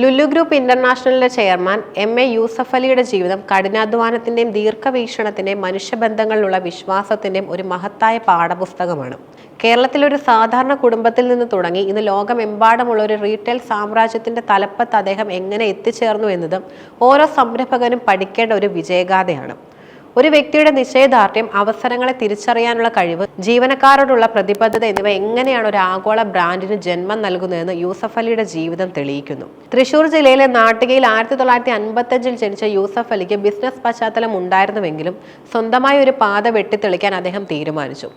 Lulu group ഇന്റർനാഷണലിന്റെ chairman M A Yusuf അലിയുടെ ജീവിതം കഠിനാധ്വാനത്തിന്റെയും ദീർഘവീക്ഷണത്തിന്റെയും മനുഷ്യബന്ധങ്ങളിലുള്ള വിശ്വാസത്തിന്റെയും ഒരു മഹത്തായ പാഠപുസ്തകമാണ്. കേരളത്തിലെ ഒരു സാധാരണ കുടുംബത്തിൽ നിന്ന് തുടങ്ങി ഇന്ന് ലോകമെമ്പാടുമുള്ള ഒരു റീറ്റെയിൽ സാമ്രാജ്യത്തിന്റെ തലപ്പത്ത് അദ്ദേഹം എങ്ങനെ എത്തിച്ചേർന്നു എന്നതും ഓരോ സംരംഭകനും പഠിക്കേണ്ട ഒരു വിജയഗാഥയാണ്. ഒരു വ്യക്തിയുടെ നിശ്ചയദാർഢ്യം അവസരങ്ങളെ തിരിച്ചറിയാനുള്ള കഴിവ് ജീവനക്കാരോടുള്ള പ്രതിബദ്ധത എന്നിവ എങ്ങനെയാണ് ഒരു ആഗോള ബ്രാൻഡിന് ജന്മം നൽകുന്നതെന്ന് യൂസഫ് അലിയുടെ ജീവിതം തെളിയിക്കുന്നു. തൃശൂർ ജില്ലയിലെ നാട്ടികയിൽ ആയിരത്തി തൊള്ളായിരത്തി അൻപത്തഞ്ചിൽ ജനിച്ച യൂസഫ് അലിക്ക് ബിസിനസ് പശ്ചാത്തലം ഉണ്ടായിരുന്നുവെങ്കിലും സ്വന്തമായി ഒരു പാത വെട്ടിത്തെളിക്കാൻ അദ്ദേഹം തീരുമാനിച്ചു.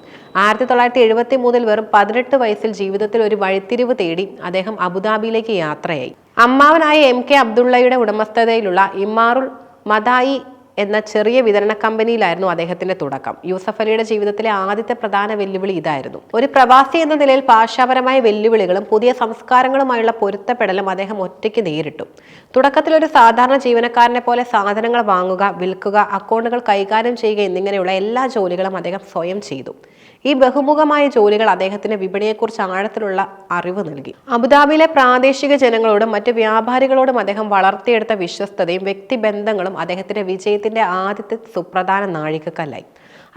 ആയിരത്തി തൊള്ളായിരത്തി എഴുപത്തി മൂന്നിൽ വെറും പതിനെട്ട് വയസ്സിൽ ജീവിതത്തിൽ ഒരു വഴിത്തിരിവ് തേടി അദ്ദേഹം അബുദാബിയിലേക്ക് യാത്രയായി. അമ്മാവനായ എം കെ അബ്ദുള്ളയുടെ ഉടമസ്ഥതയിലുള്ള ഇമാറുൽ മദായി എന്ന ചെറിയ വിതരണ കമ്പനിയിലായിരുന്നു അദ്ദേഹത്തിന്റെ തുടക്കം. യൂസഫ് അലിയുടെ ജീവിതത്തിലെ ആദ്യത്തെ പ്രധാന വെല്ലുവിളി ഇതായിരുന്നു. ഒരു പ്രവാസി എന്ന നിലയിൽ ഭാഷാപരമായ വെല്ലുവിളികളും പുതിയ സംസ്കാരങ്ങളുമായുള്ള പൊരുത്തപ്പെടലും അദ്ദേഹം ഒറ്റയ്ക്ക് നേരിട്ടു. തുടക്കത്തിൽ ഒരു സാധാരണ ജീവനക്കാരനെ പോലെ സാധനങ്ങൾ വാങ്ങുക വിൽക്കുക അക്കൗണ്ടുകൾ കൈകാര്യം ചെയ്യുക എന്നിങ്ങനെയുള്ള എല്ലാ ജോലികളും അദ്ദേഹം സ്വയം ചെയ്തു. ഈ ബഹുമുഖമായ ജോലികൾ അദ്ദേഹത്തിന് വിപണിയെക്കുറിച്ച് ആഴത്തിലുള്ള അറിവ് നൽകി. അബുദാബിയിലെ പ്രാദേശിക ജനങ്ങളോടും മറ്റ് വ്യാപാരികളോടും അദ്ദേഹം വളർത്തിയെടുത്ത വിശ്വസ്തതയും വ്യക്തിബന്ധങ്ങളും അദ്ദേഹത്തിന്റെ വിജയത്തിന്റെ ആദ്യത്തെ സുപ്രധാന നാഴികക്കല്ലായി.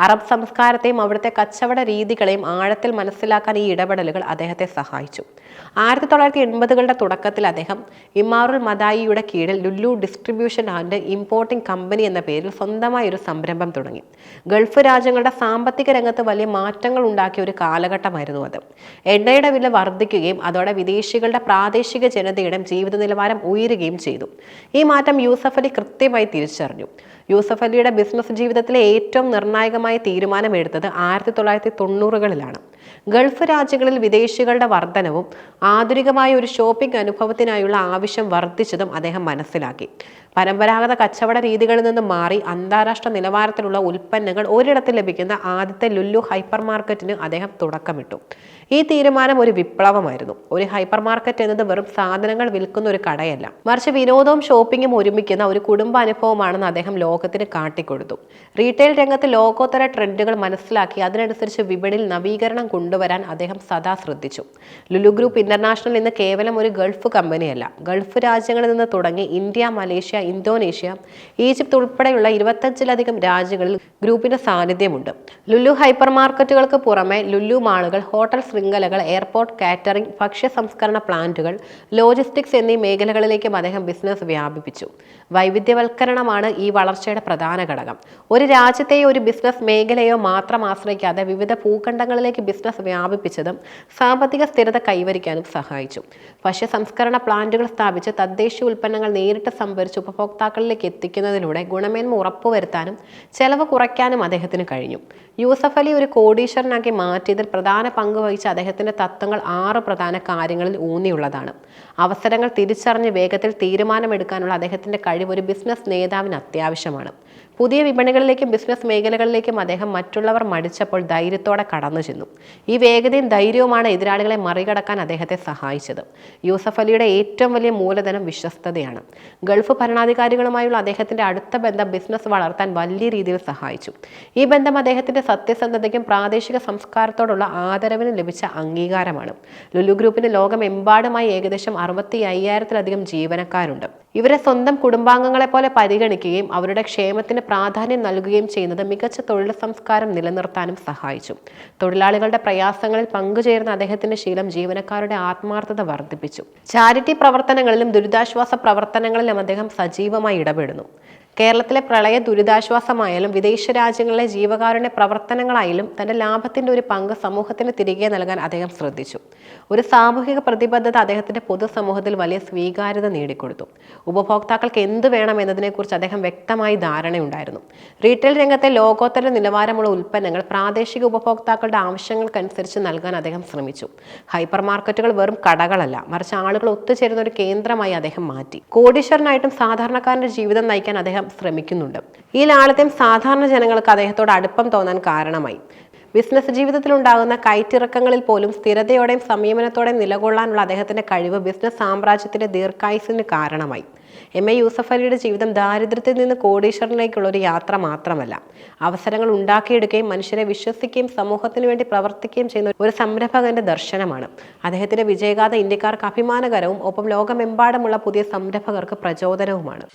അറബ് സംസ്കാരത്തെയും അവിടുത്തെ കച്ചവട രീതികളെയും ആഴത്തിൽ മനസ്സിലാക്കാൻ ഈ ഇടപെടലുകൾ അദ്ദേഹത്തെ സഹായിച്ചു. ആയിരത്തി തൊള്ളായിരത്തി എൺപതുകളുടെ തുടക്കത്തിൽ അദ്ദേഹം ഇമാറുൽ മദായിയുടെ കീഴിൽ Lulu distribution and importing company എന്ന പേരിൽ സ്വന്തമായ ഒരു സംരംഭം തുടങ്ങി. ഗൾഫ് രാജ്യങ്ങളുടെ സാമ്പത്തിക രംഗത്ത് വലിയ മാറ്റങ്ങൾ ഉണ്ടാക്കിയ ഒരു കാലഘട്ടമായിരുന്നു അത്. എണ്ണയുടെ വില വർദ്ധിക്കുകയും അതോടെ വിദേശികളുടെ പ്രാദേശിക ജനതയുടെ ജീവിത നിലവാരം ഉയരുകയും ചെയ്തു. ഈ മാറ്റം യൂസഫ് അലി കൃത്യമായി തിരിച്ചറിഞ്ഞു. യൂസഫ് അലിയുടെ ബിസിനസ് ജീവിതത്തിലെ ഏറ്റവും നിർണായകമായ തീരുമാനമെടുത്തത് ആയിരത്തി തൊള്ളായിരത്തി തൊണ്ണൂറുകളിലാണ് ഗൾഫ് രാജ്യങ്ങളിൽ വിദേശികളുടെ വർധനവും ആധുനികമായ ഒരു ഷോപ്പിംഗ് അനുഭവത്തിനായുള്ള ആവശ്യം വർദ്ധിച്ചതും അദ്ദേഹം മനസ്സിലാക്കി. പരമ്പരാഗത കച്ചവട രീതികളിൽ നിന്ന് മാറി അന്താരാഷ്ട്ര നിലവാരത്തിലുള്ള ഉൽപ്പന്നങ്ങൾ ഒരിടത്ത് ലഭിക്കുന്ന ആദ്യത്തെ ലുല്ലു ഹൈപ്പർ മാർക്കറ്റിന് അദ്ദേഹം തുടക്കമിട്ടു. ഈ തീരുമാനം ഒരു വിപ്ലവമായിരുന്നു. ഒരു ഹൈപ്പർ മാർക്കറ്റ് എന്നത് വെറും സാധനങ്ങൾ വിൽക്കുന്ന ഒരു കടയല്ല. മറിച്ച് വിനോദവും ഷോപ്പിങ്ങും ഒരുമിക്കുന്ന ഒരു കുടുംബ അനുഭവമാണെന്ന് അദ്ദേഹം ലോകത്തിന് കാട്ടിക്കൊടുത്തു. റീറ്റെയിൽ രംഗത്ത് ലോകോത്തര ട്രെൻഡുകൾ മനസ്സിലാക്കി അതിനനുസരിച്ച് വിപണിയിൽ നവീകരണം കൊണ്ടുവരാൻ അദ്ദേഹം സദാ ശ്രദ്ധിച്ചു. ലുലു ഗ്രൂപ്പ് ഇന്റർനാഷണൽ ഇന്ന് കേവലം ഒരു ഗൾഫ് കമ്പനിയല്ല. ഗൾഫ് രാജ്യങ്ങളിൽ നിന്ന് തുടങ്ങി ഇന്ത്യ മലേഷ്യ ഇന്തോനേഷ്യ ഈജിപ്ത് ഉൾപ്പെടെയുള്ള ഇരുപത്തഞ്ചിലധികം രാജ്യങ്ങളിൽ ഗ്രൂപ്പിന്റെ സാന്നിധ്യമുണ്ട്. ലുലു ഹൈപ്പർ മാർക്കറ്റുകൾക്ക് പുറമെ ലുലു മാളുകൾ ഹോട്ടൽ ശൃംഖലകൾ എയർപോർട്ട് കാറ്ററിംഗ് ഭക്ഷ്യ സംസ്കരണ പ്ലാന്റുകൾ ലോജിസ്റ്റിക്സ് എന്നീ മേഖലകളിലേക്കും അദ്ദേഹം ബിസിനസ് വ്യാപിപ്പിച്ചു. വൈവിധ്യവൽക്കരണമാണ് ഈ വളർച്ചയുടെ പ്രധാന ഘടകം. ഒരു രാജ്യത്തെയോ ഒരു ബിസിനസ് മേഖലയോ മാത്രം ആശ്രയിക്കാതെ വിവിധ ഭൂഖണ്ഡങ്ങളിലേക്ക് ബിസിനസ് വ്യാപിപ്പിച്ചതും സാമ്പത്തിക സ്ഥിരത കൈവരിക്കാനും സഹായിച്ചു. ഭക്ഷ്യ സംസ്കരണ പ്ലാന്റുകൾ സ്ഥാപിച്ച് തദ്ദേശീയ ഉൽപ്പന്നങ്ങൾ നേരിട്ട് സംഭരിച്ച് ഉപഭോക്താക്കളിലേക്ക് എത്തിക്കുന്നതിലൂടെ ഗുണമേന്മ ഉറപ്പുവരുത്താനും ചെലവ് കുറയ്ക്കാനും അദ്ദേഹത്തിന് കഴിഞ്ഞു. യൂസഫ് അലി ഒരു കോടീശ്വരനാക്കി മാറ്റിയതിൽ പ്രധാന പങ്ക് വഹിച്ച അദ്ദേഹത്തിന്റെ തത്വങ്ങൾ ആറ് പ്രധാന കാര്യങ്ങളിൽ ഊന്നിയുള്ളതാണ്. അവസരങ്ങൾ തിരിച്ചറിഞ്ഞ് വേഗത്തിൽ തീരുമാനമെടുക്കാനുള്ള അദ്ദേഹത്തിന്റെ കഴിവ് ഒരു ബിസിനസ് നേതാവിന് അത്യാവശ്യമാണ്. പുതിയ വിപണികളിലേക്കും ബിസിനസ് മേഖലകളിലേക്കും അദ്ദേഹം മറ്റുള്ളവർ മടിച്ചപ്പോൾ ധൈര്യത്തോടെ കടന്നു ചെന്നു. ഈ വേഗതയും ധൈര്യവുമാണ് എതിരാളികളെ മറികടക്കാൻ അദ്ദേഹത്തെ സഹായിച്ചത്. യൂസഫ് അലിയുടെ ഏറ്റവും വലിയ മൂലധനം വിശ്വസ്തതയാണ്. ഗൾഫ് ഭരണാധികാരികളുമായുള്ള അദ്ദേഹത്തിന്റെ അടുത്ത ബന്ധം ബിസിനസ് വളർത്താൻ വലിയ രീതിയിൽ സഹായിച്ചു. ഈ ബന്ധം അദ്ദേഹത്തിന്റെ സത്യസന്ധതയ്ക്കും പ്രാദേശിക സംസ്കാരത്തോടുള്ള ആദരവിനും ലഭിച്ച അംഗീകാരമാണ്. ലുലു ഗ്രൂപ്പിന് ലോകമെമ്പാടുമായി ഏകദേശം അറുപത്തി അയ്യായിരത്തിലധികം ജീവനക്കാരുണ്ട്. ഇവരെ സ്വന്തം കുടുംബാംഗങ്ങളെ പോലെ പരിഗണിക്കുകയും അവരുടെ ക്ഷേമത്തിന് പ്രാധാന്യം നൽകുകയും ചെയ്യുന്നത് മികച്ച തൊഴിൽ സംസ്കാരം നിലനിർത്താനും സഹായിച്ചു. തൊഴിലാളികളുടെ പ്രയാസങ്ങളിൽ പങ്കുചേരുന്ന അദ്ദേഹത്തിന്റെ ശീലം ജീവനക്കാരുടെ ആത്മാർത്ഥത വർദ്ധിപ്പിച്ചു. ചാരിറ്റി പ്രവർത്തനങ്ങളിലും ദുരിതാശ്വാസ പ്രവർത്തനങ്ങളിലും അദ്ദേഹം സജീവമായി ഇടപെടുന്നു. കേരളത്തിലെ പ്രളയ ദുരിതാശ്വാസമായാലും വിദേശ രാജ്യങ്ങളിലെ ജീവകാരുണ്യ പ്രവർത്തനങ്ങളായാലും തന്റെ ലാഭത്തിന്റെ ഒരു പങ്ക് സമൂഹത്തിന് തിരികെ നൽകാൻ അദ്ദേഹം ശ്രദ്ധിച്ചു. ഒരു സാമൂഹിക പ്രതിബദ്ധത അദ്ദേഹത്തിന്റെ പൊതുസമൂഹത്തിൽ വലിയ സ്വീകാര്യത നേടിക്കൊടുത്തു. ഉപഭോക്താക്കൾക്ക് എന്ത് വേണം എന്നതിനെക്കുറിച്ച് അദ്ദേഹം വ്യക്തമായി ധാരണയുണ്ടായിരുന്നു. റീറ്റെയിൽ രംഗത്തെ ലോകോത്തര നിലവാരമുള്ള ഉൽപ്പന്നങ്ങൾ പ്രാദേശിക ഉപഭോക്താക്കളുടെ ആവശ്യങ്ങൾക്കനുസരിച്ച് നൽകാൻ അദ്ദേഹം ശ്രമിച്ചു. ഹൈപ്പർ മാർക്കറ്റുകൾ വെറും കടകളല്ല മറിച്ച് ആളുകൾ ഒത്തുചേരുന്ന ഒരു കേന്ദ്രമായി അദ്ദേഹം മാറ്റി. കോടീശ്വരനായിട്ടും സാധാരണക്കാരന്റെ ജീവിതം നയിക്കാൻ അദ്ദേഹം ശ്രമിക്കുന്നുണ്ട്. ഈ ലാളിത്യം സാധാരണ ജനങ്ങൾക്ക് അദ്ദേഹത്തോട് അടുപ്പം തോന്നാൻ കാരണമായി. ബിസിനസ് ജീവിതത്തിലുണ്ടാകുന്ന കയറ്റിറക്കങ്ങളിൽ പോലും സ്ഥിരതയോടെയും സംയമനത്തോടെയും നിലകൊള്ളാനുള്ള അദ്ദേഹത്തിന്റെ കഴിവ് ബിസിനസ് സാമ്രാജ്യത്തിന്റെ ദീർഘായുസിന് കാരണമായി. എം. എ. യൂസഫ് അലിയുടെ ജീവിതം ദാരിദ്ര്യത്തിൽ നിന്ന് കോടീശ്വരനിലേക്കുള്ള ഒരു യാത്ര മാത്രമല്ല. അവസരങ്ങൾ ഉണ്ടാക്കിയെടുക്കുകയും മനുഷ്യരെ വിശ്വസിക്കുകയും സമൂഹത്തിന് വേണ്ടി പ്രവർത്തിക്കുകയും ചെയ്യുന്ന ഒരു സംരംഭകന്റെ ദർശനമാണ്. അദ്ദേഹത്തിന്റെ വിജയഗാഥ ഇന്ത്യക്കാർക്ക് അഭിമാനകരവും ഒപ്പം ലോകമെമ്പാടുമുള്ള പുതിയ സംരംഭകർക്ക് പ്രചോദനവുമാണ്.